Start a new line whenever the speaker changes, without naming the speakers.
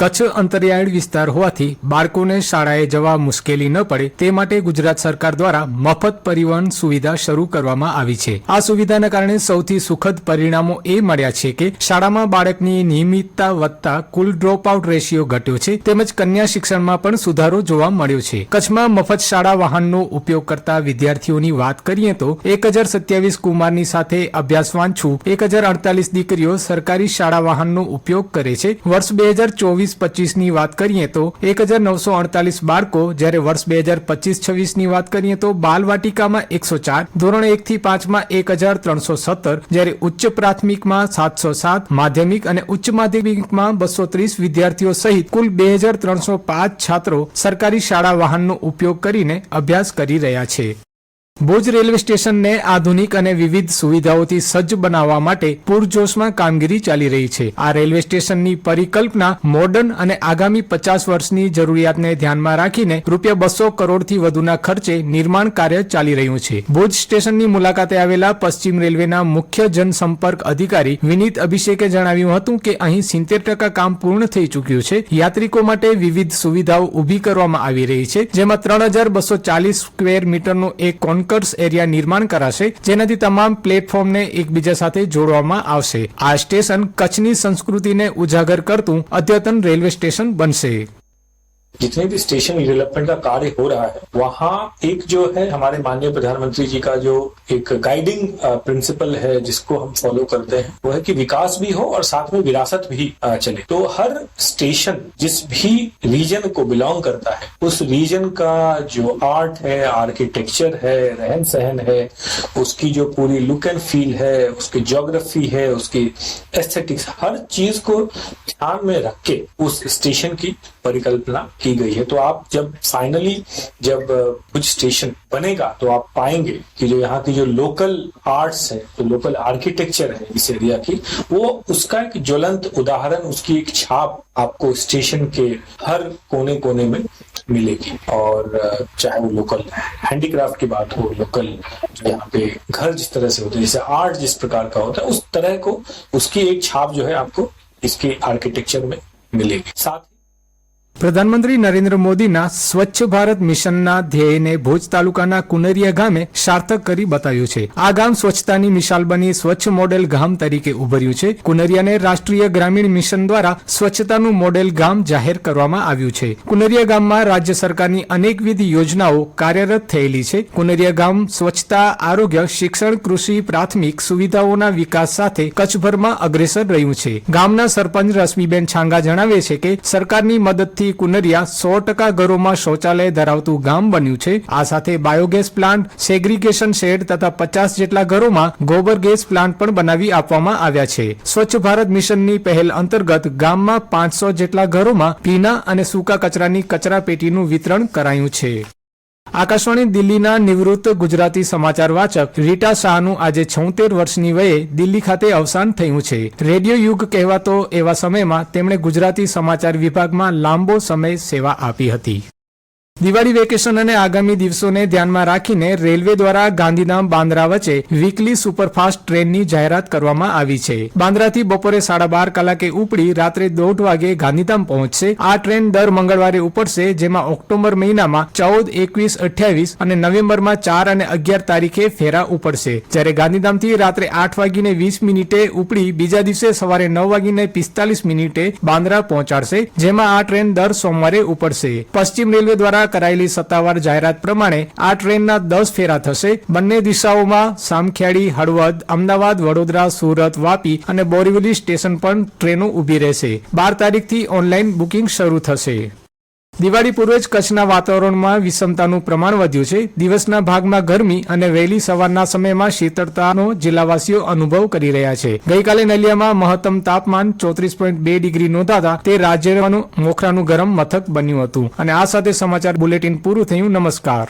કચ્છ અંતરિયાળ વિસ્તાર હોવાથી બાળકોને શાળાએ જવા મુશ્કેલી ન પડે તે માટે ગુજરાત સરકાર દ્વારા મફત પરિવહન સુવિધા શરૂ કરવામાં આવી છે. આ સુવિધાના કારણે સૌથી સુખદ પરિણામો એ મળ્યા છે કે શાળામાં બાળકની નિયમિતતા વધતા કુલ ડ્રોપ આઉટ રેશિયો ઘટ્યો છે તેમજ કન્યા શિક્ષણમાં પણ સુધારો જોવા મળ્યો છે. કચ્છમાં મફત શાળા વાહનનો ઉપયોગ કરતા વિદ્યાર્થીઓની વાત કરીએ તો એક હજાર સત્યાવીસ કુમારની સાથે અભ્યાસવાન છું. એક હજાર અડતાલીસ દીકરીઓ સરકારી શાળા વાહનનો ઉપયોગ કરે છે. વર્ષ બે હજાર ચોવીસ પચીસની વાત કરીએ તો એક હજાર નવસો અડતાલીસ બાળકો જ્યારે વર્ષ બે હજાર પચીસ છવ્વીસની વાત કરીએ તો બાલવાટિકામાં એકસો ચાર, ધોરણ એકથી પાંચમાં એક હજાર ત્રણસો સત્તર, જ્યારે ઉચ્ચ પ્રાથમિકમાં સાતસો સાત, માધ્યમિક અને ઉચ્ચ માધ્યમિકમાં બસો ત્રીસ વિદ્યાર્થીઓ સહિત કુલ બે હજાર ત્રણસો પાંચ છાત્રો સરકારી શાળા વાહનનો ઉપયોગ કરીને અભ્યાસ કરી રહ્યા છે. ભુજ રેલવે સ્ટેશનને આધુનિક અને વિવિધ સુવિધાઓથી સજ્જ બનાવવા માટે પૂરજોશમાં કામગીરી ચાલી રહી છે. આ રેલવે સ્ટેશનની પરિકલ્પના મોડર્ન અને આગામી પચાસ વર્ષની જરૂરિયાતને ધ્યાનમાં રાખીને રૂપિયા બસો કરોડથી વધુના ખર્ચે નિર્માણ કાર્ય ચાલી રહ્યું છે. ભુજ સ્ટેશનની મુલાકાતે આવેલા પશ્ચિમ રેલવેના મુખ્ય જનસંપર્ક અધિકારી વિનીત અભિષેકે જણાવ્યું હતું કે અહીં સિત્તેર ટકા કામ પૂર્ણ થઈ ચૂક્યું છે. યાત્રિકો માટે વિવિધ સુવિધાઓ ઊભી કરવામાં આવી રહી છે, જેમાં ત્રણ હજાર બસો ચાલીસ સ્ક્વેર મીટરનું એક કોન્કર્સ એરિયા નિર્માણ કરાશે, જેનાથી તમામ પ્લેટફોર્મને એકબીજા સાથે જોડવામાં આવશે. આ સ્ટેશન કચ્છની સંસ્કૃતિને ઉજાગર કરતું અદ્યતન રેલવે સ્ટેશન બનશે.
जितने भी स्टेशन डेवलपमेंट का कार्य हो रहा है, वहाँ एक जो है हमारे माननीय प्रधानमंत्री जी का जो एक गाइडिंग प्रिंसिपल है जिसको हम फॉलो करते हैं, वो है कि विकास भी हो और साथ में विरासत भी चले। तो हर स्टेशन जिस भी रीजन को बिलोंग करता है, उस रीजन का जो आर्ट है आर्किटेक्चर है, रहन सहन है, उसकी जो पूरी लुक एंड फील है, उसकी ज्योग्राफी है, उसकी एस्थेटिक्स हर चीज़ को ध्यान में रख के उस स्टेशन की परिकल्पना की गई है। तो आप जब फाइनली जब कुछ स्टेशन बनेगा तो आप पाएँगे कि जो यहाँ की जो लोकल आर्ट्स है, जो लोकल आर्किटेक्चर है इस एरिया की, वो उसका एक ज्वलंत उदाहरण, उसकी एक छाप आपको स्टेशन के हर कोने कोने में मिलेगी। और चाहे वो लोकल हैंडीक्राफ्ट की बात हो लोकल जो यहाँ पे घर जिस तरह से होते हैं, जैसे आर्ट जिस प्रकार का होता है, उस तरह को, उसकी एक छाप जो है आपको इसके आर्किटेक्चर में मिलेगी। साथ
પ્રધાનમંત્રી નરેન્દ્ર મોદીના સ્વચ્છ ભારત મિશનના ધ્યેયને ભુજ તાલુકાના કુનરિયા ગામે સાર્થક કરી બતાવ્યું છે. આ ગામ સ્વચ્છતાની મિશાલ બની સ્વચ્છ મોડેલ ગામ તરીકે ઉભર્યું છે. કુનરિયાને રાષ્ટ્રીય ગ્રામીણ મિશન દ્વારા સ્વચ્છતાનું મોડેલ ગામ જાહેર કરવામાં આવ્યું છે. કુનરિયા ગામમાં રાજ્ય સરકારની અનેકવિધ યોજનાઓ કાર્યરત થયેલી છે. કુનરિયા ગામ સ્વચ્છતા, આરોગ્ય, શિક્ષણ, કૃષિ, પ્રાથમિક સુવિધાઓના વિકાસ સાથે કચ્છભરમાં અગ્રેસર રહ્યું છે. ગામના સરપંચ રશ્મિબેન છાંગા જણાવે છે કે સરકારની મદદથી કુનરિયા સો ટકા ઘરોમાં શૌચાલય ધરાવતું ગામ બન્યું છે. આ સાથે બાયોગેસ પ્લાન્ટ, સેગ્રીગેશન શેડ તથા પચાસ જેટલા ઘરોમાં ગોબર ગેસ પ્લાન્ટ પણ બનાવી આપવામાં આવ્યા છે. સ્વચ્છ ભારત મિશનની પહેલ અંતર્ગત ગામમાં પાંચસો જેટલા ઘરોમાં ભીના અને સૂકા કચરાની કચરા પેટીનું વિતરણ કરાયું છે. આકાશવાણી દિલ્હીના નિવૃત્ત ગુજરાતી સમાચાર વાચક રીટા શાહનું આજે છોતેર વર્ષની વયે દિલ્હી ખાતે અવસાન થયું છે. રેડિયો યુગ કહેવાતો એવા સમયમાં તેમણે ગુજરાતી સમાચાર વિભાગમાં લાંબો સમય સેવા આપી હતી. દિવાળી વેકેશન અને આગામી દિવસોને ધ્યાનમાં રાખીને રેલવે દ્વારા ગાંધીધામ બાંદ્રા વચ્ચે વીકલી સુપરફાસ્ટ ટ્રેનની જાહેરાત કરવામાં આવી છે. બાંદ્રાથી બપોરે સાડા બાર કલાકે ઉપડી રાત્રે દોઢ વાગે ગાંધીધામ પહોંચશે. આ ટ્રેન દર મંગળવારે ઉપડશે, જેમાં ઓક્ટોબર મહિનામાં ચૌદ, એકવીસ, અઠ્યાવીસ અને નવેમ્બરમાં ચાર અને અગિયાર તારીખે ફેરા ઉપડશે. જ્યારે ગાંધીધામથી રાત્રે આઠ વાગીને વીસ મિનિટે ઉપડી બીજા દિવસે સવારે નવ વાગીને પિસ્તાલીસ મિનિટે બાંદ્રા પહોંચાડશે, જેમાં આ ટ્રેન દર સોમવારે ઉપડશે. પશ્ચિમ રેલવે દ્વારા કરાયેલી સત્તાવાર જાહેરાત પ્રમાણે આ ટ્રેનના દસ ફેરા થશે. બંને દિશાઓમાં સામખિયાળી, હળવદ, અમદાવાદ, વડોદરા, સુરત વાપી અને બોરીવલી સ્ટેશન પર ટ્રેનો ઊભી રહેશે. બાર તારીખથી ઓનલાઈન બુકિંગ શરૂ થશે. દિવાળી પૂર્વે જ કચ્છના વાતાવરણમાં વિષમતાનું પ્રમાણ વધ્યું છે. દિવસના ભાગમાં ગરમી અને વહેલી સવારના સમયમાં શીતળતાનો જિલ્લાવાસીઓ અનુભવ કરી રહ્યા છે. ગઈકાલે નલિયામાં મહત્તમ તાપમાન ચોત્રીસ પોઈન્ટ બે ડિગ્રી નોંધાતા તે રાજ્યનું મોખરાનું ગરમ મથક બન્યું હતું. અને આ સાથે સમાચાર બુલેટિન પૂરું થયું. નમસ્કાર.